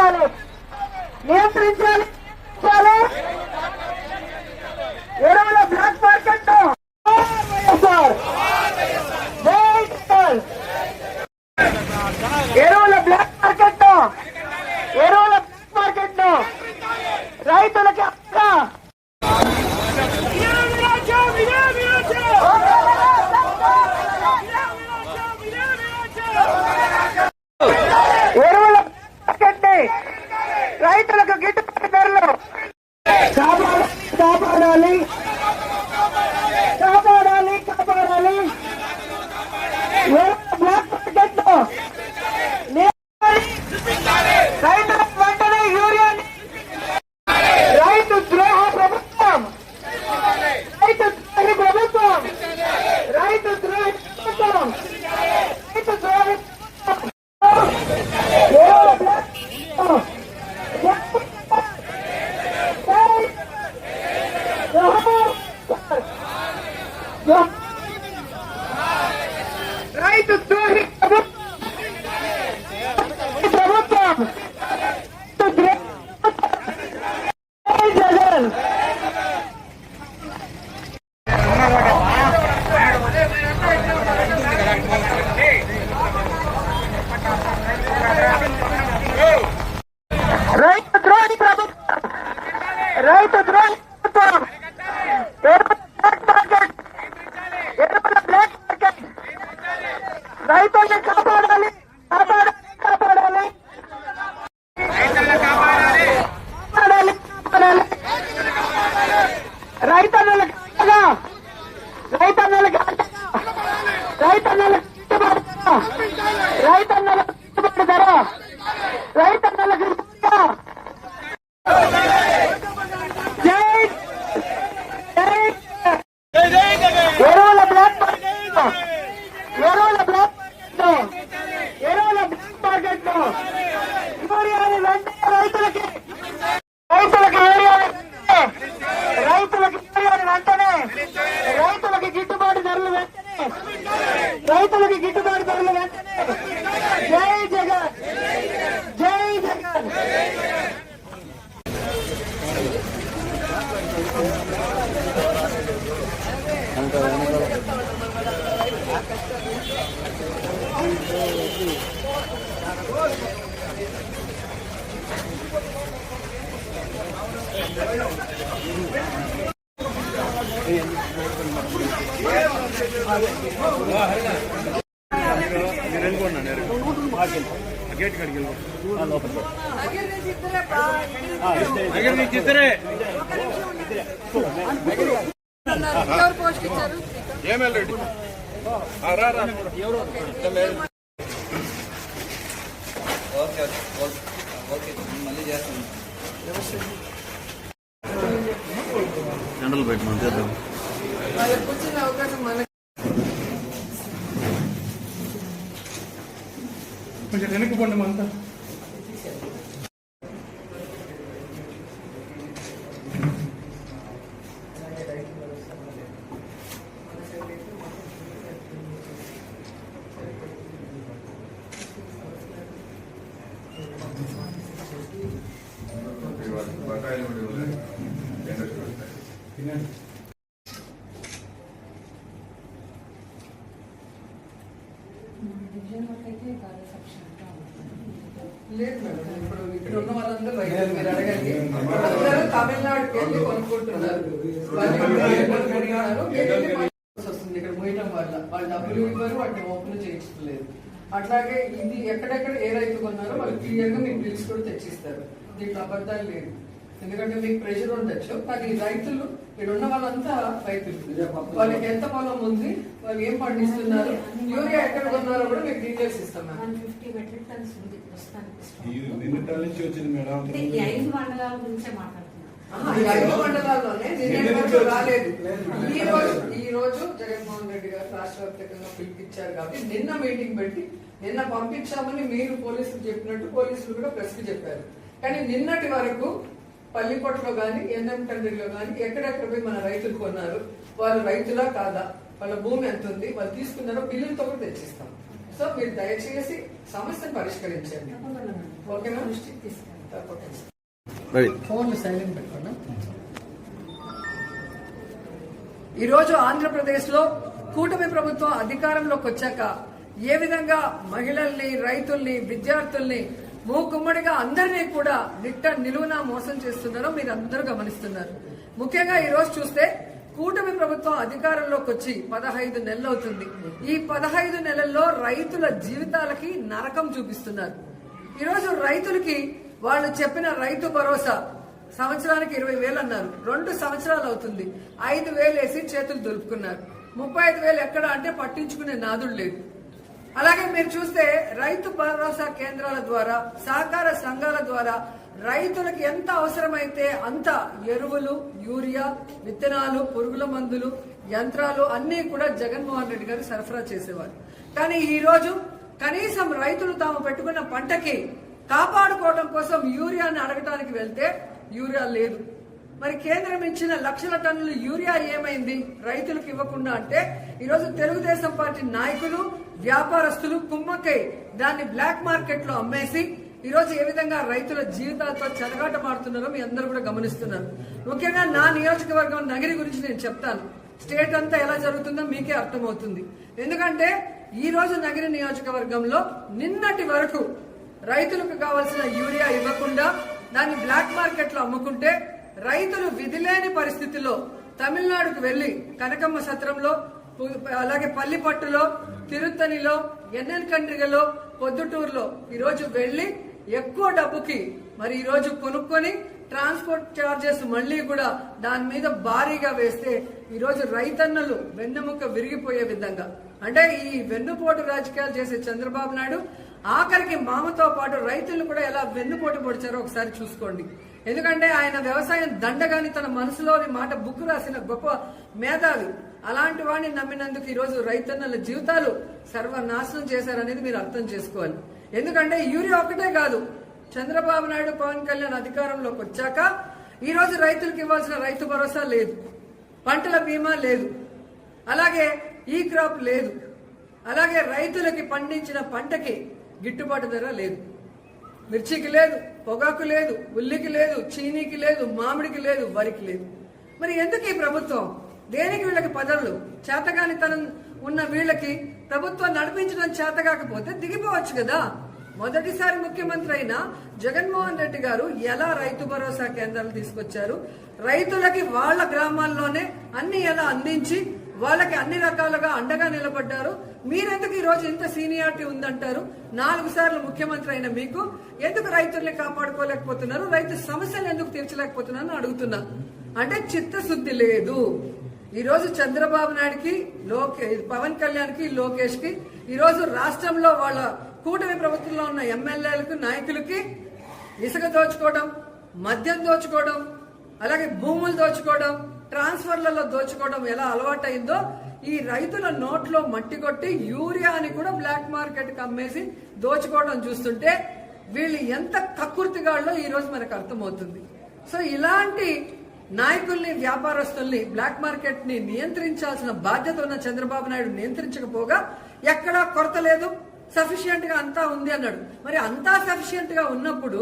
నియంత్రించాలి నియంత్రించాలి. ಅಗೇಟ್ ಕಡೆಗೆ ಅಗರ್ ನೀವು ಚಿತ್ರ ఎవరు పోస్ట్ ఇచ్చారు ఓకే ఓకే ఓకే మళ్ళీ చేస్తాను జనరల్ పెట్టినాం చేద్దాం అవకాశం మనకి కొంచెం వెనక్కి పోండి అంతా లేదు మేడం ఇప్పుడు ఇక్కడ ఉన్న వాళ్ళందరూ మీరు అడగండి అందరూ తమిళనాడుకి వెళ్ళి కొనుక్కుంటున్నారు. వాళ్ళు వస్తుంది? ఇక్కడ వల్ల డబ్బులు ఇవ్వరు వాటిని ఓపెన్ చేయించలేదు అట్లాగే ఇది ఎక్కడెక్కడ ఏ రైతు కొన్నారో వాళ్ళు క్లియర్గా మీకు బిల్స్ కూడా తెచ్చిస్తారు. దీంట్లో అబద్ధాలు లేదు ఎందుకంటే మీకు ప్రెషర్ ఉండొచ్చు కానీ రైతులు ఇక్కడ ఉన్న వాళ్ళంతా రైతులు. వాళ్ళకి ఎంత పొలం ఉంది వాళ్ళు ఏం పండిస్తున్నారు యూరియా ఎక్కడ కొన్నారో కూడా మీకు డీటెయిల్స్ ఇస్తాం ఐదు మండలాల్లోనే రాలేదు. ఈ రోజు ఈ రోజు జగన్మోహన్ రెడ్డి గారు రాష్ట్ర వ్యాప్తంగా పిలిపించారు కాబట్టి నిన్న మీటింగ్ పెట్టి నిన్న పంపించామని మీరు పోలీసులు చెప్పినట్టు పోలీసులు కూడా ప్రెస్కి చెప్పారు. కానీ నిన్నటి వరకు పల్లిపట్లో కానీ ఎన్ఎం తండ్రిలో కానీ ఎక్కడెక్కడ పోయి మన రైతులు కొన్నారు వాళ్ళు రైతులా కాదా వాళ్ళ భూమి ఎంత ఉంది వాళ్ళు తీసుకున్నారో బిల్లులతో కూడా తెచ్చిస్తాం. సో మీరు దయచేసి సమస్యను పరిష్కరించండి. ఓకేనా? ఫోన్లు సైలెంట్ పెట్టుకున్నా ఈరోజు ఆంధ్రప్రదేశ్లో కూటమి ప్రభుత్వం అధికారంలోకి వచ్చాక ఏ విధంగా మహిళల్ని రైతుల్ని విద్యార్థుల్ని మూకుమ్మడిగా అందరినీ కూడా నిట్ట నిలువున మోసం చేస్తున్నారో మీరు అందరూ గమనిస్తున్నారు. ముఖ్యంగా ఈ రోజు చూస్తే కూటమి ప్రభుత్వం అధికారంలోకి వచ్చి పదహైదు నెలలు అవుతుంది. ఈ పదహైదు నెలల్లో రైతుల జీవితాలకి నరకం చూపిస్తున్నారు. ఈరోజు రైతులకి వాళ్ళు చెప్పిన రైతు భరోసా సంవత్సరానికి ఇరవై వేలు అన్నారు. రెండు సంవత్సరాలు అవుతుంది. ఐదు వేలు వేసి చేతులు దొరుకుతున్నారు ముప్పై ఐదు వేలు ఎక్కడ అంటే పట్టించుకునే నాదుడు లేదు. అలాగే మీరు చూస్తే రైతు భరోసా కేంద్రాల ద్వారా సహకార సంఘాల ద్వారా రైతులకు ఎంత అవసరమైతే అంత ఎరువులు యూరియా విత్తనాలు పురుగుల మందులు యంత్రాలు అన్నీ కూడా జగన్మోహన్ రెడ్డి గారు సరఫరా చేసేవారు. కానీ ఈ రోజు కనీసం రైతులు తాము పెట్టుకున్న పంటకి కాపాడుకోవడం కోసం యూరియాని అడగటానికి వెళ్తే యూరియా లేదు. మరి కేంద్రం ఇచ్చిన లక్షల టన్నుల యూరియా ఏమైంది? రైతులకు ఇవ్వకుండా అంటే ఈరోజు తెలుగుదేశం పార్టీ నాయకులు వ్యాపారస్తులు కుమ్మక్కై దాన్ని బ్లాక్ మార్కెట్లో అమ్మేసి ఈ రోజు ఏ విధంగా రైతుల జీవితాలతో చెలగాటమాడుతున్నారో మీ అందరూ కూడా గమనిస్తున్నారు. ముఖ్యంగా నా నియోజకవర్గం నగరి గురించి నేను చెప్తాను. స్టేట్ అంతా ఎలా జరుగుతుందో మీకే అర్థమవుతుంది. ఎందుకంటే ఈ రోజు నగరి నియోజకవర్గంలో నిన్నటి వరకు రైతులకు కావాల్సిన యూరియా ఇవ్వకుండా దాన్ని బ్లాక్ మార్కెట్లో అమ్ముకుంటే రైతులు విధిలేని పరిస్థితిలో తమిళనాడుకు వెళ్ళి కనకమ్మ సత్రంలో అలాగే పల్లిపట్టులో తిరుత్తనిలో ఎన్ఎన్ కండ్రిగలో పొద్దుటూరులో ఈరోజు వెళ్ళి ఎక్కువ డబ్బుకి మరి ఈరోజు కొనుక్కొని ట్రాన్స్పోర్ట్ చార్జెస్ మళ్ళీ కూడా దాని మీద భారీగా వేస్తే ఈరోజు రైతన్నలు వెన్నెముక విరిగిపోయే విధంగా. అంటే ఈ వెన్నుపోటు రాజకీయాలు చేసే చంద్రబాబు నాయుడు ఆఖరికి మామతో పాటు రైతులు కూడా ఎలా వెన్నుపోటు పొడిచారో ఒకసారి చూసుకోండి. ఎందుకంటే ఆయన వ్యవసాయం దండగాని తన మనసులోని మాట బుక్ రాసిన గొప్ప మేధావి. అలాంటి వాడిని నమ్మినందుకు ఈరోజు రైతన్నల జీవితాలు సర్వనాశనం చేశారనేది మీరు అర్థం చేసుకోవాలి. ఎందుకంటే యూరియా ఒక్కటే కాదు చంద్రబాబు నాయుడు పవన్ కళ్యాణ్ అధికారంలోకి వచ్చాక ఈరోజు రైతులకు ఇవ్వాల్సిన రైతు భరోసా లేదు పంటల బీమా లేదు అలాగే ఈ క్రాప్ లేదు అలాగే రైతులకి పండించిన పంటకి గిట్టుబాటు ధర లేదు. మిర్చికి లేదు పొగాకు లేదు ఉల్లికి లేదు చీనీకి లేదు మామిడికి లేదు వరికి లేదు. మరి ఎందుకు ఈ ప్రభుత్వం దేనికి వీళ్ళకి పదవులు? చేతగానితనం ఉన్న వీళ్ళకి ప్రభుత్వం నడిపించడం చేత కాకపోతే దిగిపోవచ్చు కదా. మొదటిసారి ముఖ్యమంత్రి అయిన జగన్మోహన్ రెడ్డి గారు ఎలా రైతు భరోసా కేంద్రాలు తీసుకొచ్చారు? రైతులకి వాళ్ళ గ్రామాల్లోనే అన్ని ఎలా అందించి వాళ్ళకి అన్ని రకాలుగా అండగా నిలబడ్డారు? మీరెందుకు ఈ రోజు ఇంత సీనియారిటీ ఉందంటారు? నాలుగు సార్లు ముఖ్యమంత్రి అయిన మీకు ఎందుకు రైతుల్ని కాపాడుకోలేకపోతున్నారు? రైతు సమస్యలు ఎందుకు తీర్చలేకపోతున్నారు అడుగుతున్నా. అంటే చిత్తశుద్ధి లేదు. ఈ రోజు చంద్రబాబు నాయుడుకి లోకే పవన్ కళ్యాణ్కి లోకేష్కి ఈ రోజు రాష్ట్రంలో వాళ్ళ కూటమి ప్రభుత్వంలో ఉన్న ఎమ్మెల్యేలకు నాయకులకి ఇసుక దోచుకోవడం మద్యం దోచుకోవడం అలాగే భూములు దోచుకోవడం ట్రాన్స్ఫర్లలో దోచుకోవడం ఎలా అలవాటైందో ఈ రైతుల నోట్లో మట్టి కొట్టి యూరియాని కూడా బ్లాక్ మార్కెట్కి అమ్మేసి దోచుకోవడం చూస్తుంటే వీళ్ళు ఎంత కక్కుర్తిగాళ్ళో ఈ రోజు మనకు అర్థమవుతుంది. సో ఇలాంటి నాయకుల్ని వ్యాపారస్తుల్ని బ్లాక్ మార్కెట్ని నియంత్రించాల్సిన బాధ్యత ఉన్న చంద్రబాబు నాయుడు నియంత్రించకపోగా ఎక్కడా కొరత లేదు. సఫిషియంట్గా అంతా ఉంది అన్నాడు. మరి అంతా సఫిషియంట్గా ఉన్నప్పుడు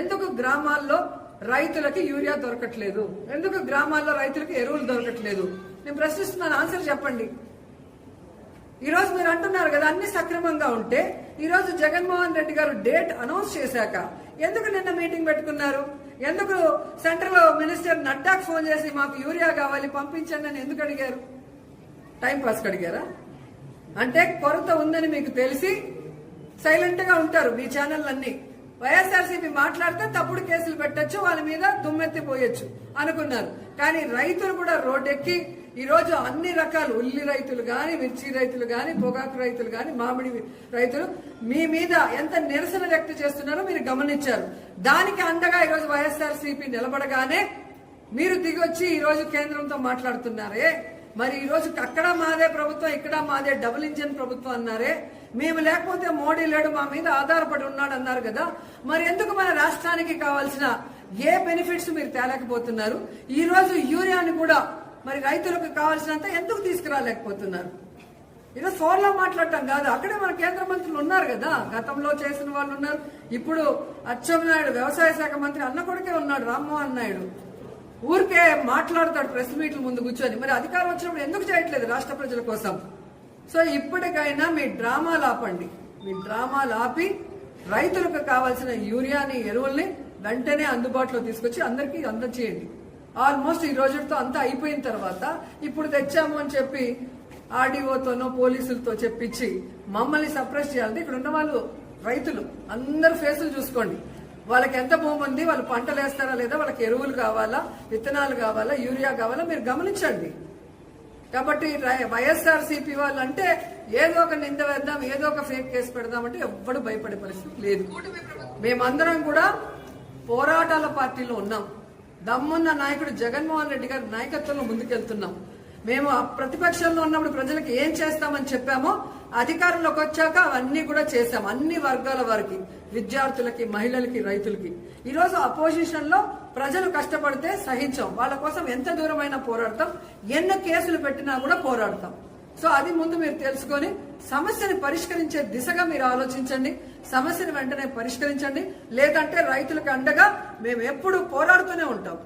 ఎందుకు గ్రామాల్లో రైతులకి యూరియా దొరకట్లేదు? ఎందుకు గ్రామాల్లో రైతులకి ఎరువులు దొరకట్లేదు? నేను ప్రశ్నిస్తున్నాను. ఆన్సర్ చెప్పండి. ఈ రోజు మీరు అంటున్నారు కదా అన్ని సక్రమంగా ఉంటే ఈ రోజు జగన్మోహన్ రెడ్డి గారు డేట్ అనౌన్స్ చేశాక ఎందుకు నిన్న మీటింగ్ పెట్టుకున్నారు? ఎందుకు సెంట్రల్ మినిస్టర్ నడ్డాకు ఫోన్ చేసి మాకు యూరియా కావాలి పంపించండి అని ఎందుకు అడిగారు? టైం అడిగారా? అంటే కొరత ఉందని మీకు తెలిసి సైలెంట్గా ఉంటారు మీ ఛానళ్ళన్నీ. వైఎస్ఆర్సీపీ మాట్లాడితే తప్పుడు కేసులు పెట్టచ్చు వాళ్ళ మీద దుమ్మెత్తిపోయచ్చు అనుకున్నారు. కానీ రైతులు కూడా రోడ్డెక్కి ఈరోజు అన్ని రకాలు ఉల్లి రైతులు కానీ మిర్చి రైతులు కానీ పొగాకు రైతులు కానీ మామిడి రైతులు మీ మీద ఎంత నిరసన వ్యక్తం చేస్తున్నారో మీరు గమనించారు. దానికి అందగా ఈరోజు వైఎస్ఆర్సీపీ నిలబడగానే మీరు దిగొచ్చి ఈరోజు కేంద్రంతో మాట్లాడుతున్నారే. మరి ఈరోజు అక్కడ మాదే ప్రభుత్వం ఇక్కడ మాదే డబుల్ ఇంజిన్ ప్రభుత్వం అన్నారే. మేము లేకపోతే మోడీ లేడు మా మీద ఆధారపడి ఉన్నాడు అన్నారు కదా. మరి ఎందుకు మన రాష్ట్రానికి కావాల్సిన ఏ బెనిఫిట్స్ మీరు తేలేకపోతున్నారు? ఈరోజు యూరియాని కూడా మరి రైతులకు కావాల్సినంత ఎందుకు తీసుకురాలేకపోతున్నారు? ఏదో ఫోన్ మాట్లాడటం కాదు. అక్కడే మన కేంద్ర మంత్రులు ఉన్నారు కదా. గతంలో చేసిన వాళ్ళు ఉన్నారు. ఇప్పుడు అచ్చెన్నాయుడు వ్యవసాయ శాఖ మంత్రి అన్న కొడుకే ఉన్నాడు రామ్మోహన్ నాయుడు. ఊరికే మాట్లాడతాడు ప్రెస్ మీట్ల ముందు కూర్చొని. మరి అధికారం వచ్చినప్పుడు ఎందుకు చేయట్లేదు రాష్ట్ర ప్రజల కోసం? సో ఇప్పటికైనా మీ డ్రామాలు ఆపండి మీ డ్రామాలు ఆపి రైతులకు కావాల్సిన యూరియాని ఎరువుల్ని వెంటనే అందుబాటులో తీసుకొచ్చి అందరికీ అందచేయండి ఆల్మోస్ట్ ఈ రోజుతో అంతా అయిపోయిన తర్వాత ఇప్పుడు తెచ్చాము అని చెప్పి ఆర్డీఓతోనో పోలీసులతో చెప్పించి మమ్మల్ని సప్రెస్ చేయాలంటే ఇక్కడ ఉన్న వాళ్ళు రైతులు. అందరు ఫేసులు చూసుకోండి. వాళ్ళకి ఎంత భూమి ఉంది వాళ్ళు పంటలు వేస్తారా లేదా వాళ్ళకి ఎరువులు కావాలా విత్తనాలు కావాలా యూరియా కావాలా మీరు గమనించండి. కాబట్టి వైఎస్ఆర్ సిపి వాళ్ళు అంటే ఏదో ఒక నింద వేద్దాం ఏదో ఒక ఫేక్ కేసు పెడదామంటే ఎవ్వడు భయపడే పరిస్థితి లేదు. మేమందరం కూడా పోరాటాల పార్టీలో ఉన్నాం. దమ్మున్న నాయకుడు జగన్మోహన్ రెడ్డి గారి నాయకత్వంలో ముందుకెళ్తున్నాం. మేము ప్రతిపక్షంలో ఉన్నప్పుడు ప్రజలకు ఏం చేస్తామని చెప్పామో అధికారంలోకి వచ్చాక అవన్నీ కూడా చేశాం. అన్ని వర్గాల వారికి విద్యార్థులకి మహిళలకి రైతులకి. ఈరోజు రోజు అపోజిషన్లో ప్రజలు కష్టపడితే సహించాం. వాళ్ళ కోసం ఎంత దూరమైనా పోరాడతాం. ఎన్ని కేసులు పెట్టినా కూడా పోరాడతాం. సో అది ముందు మీరు తెలుసుకొని సమస్యని పరిష్కరించే దిశగా మీరు ఆలోచించండి. సమస్యని వెంటనే పరిష్కరించండి. లేదంటే రైతులకు అండగా మేము ఎప్పుడు పోరాడుతూనే ఉంటాం.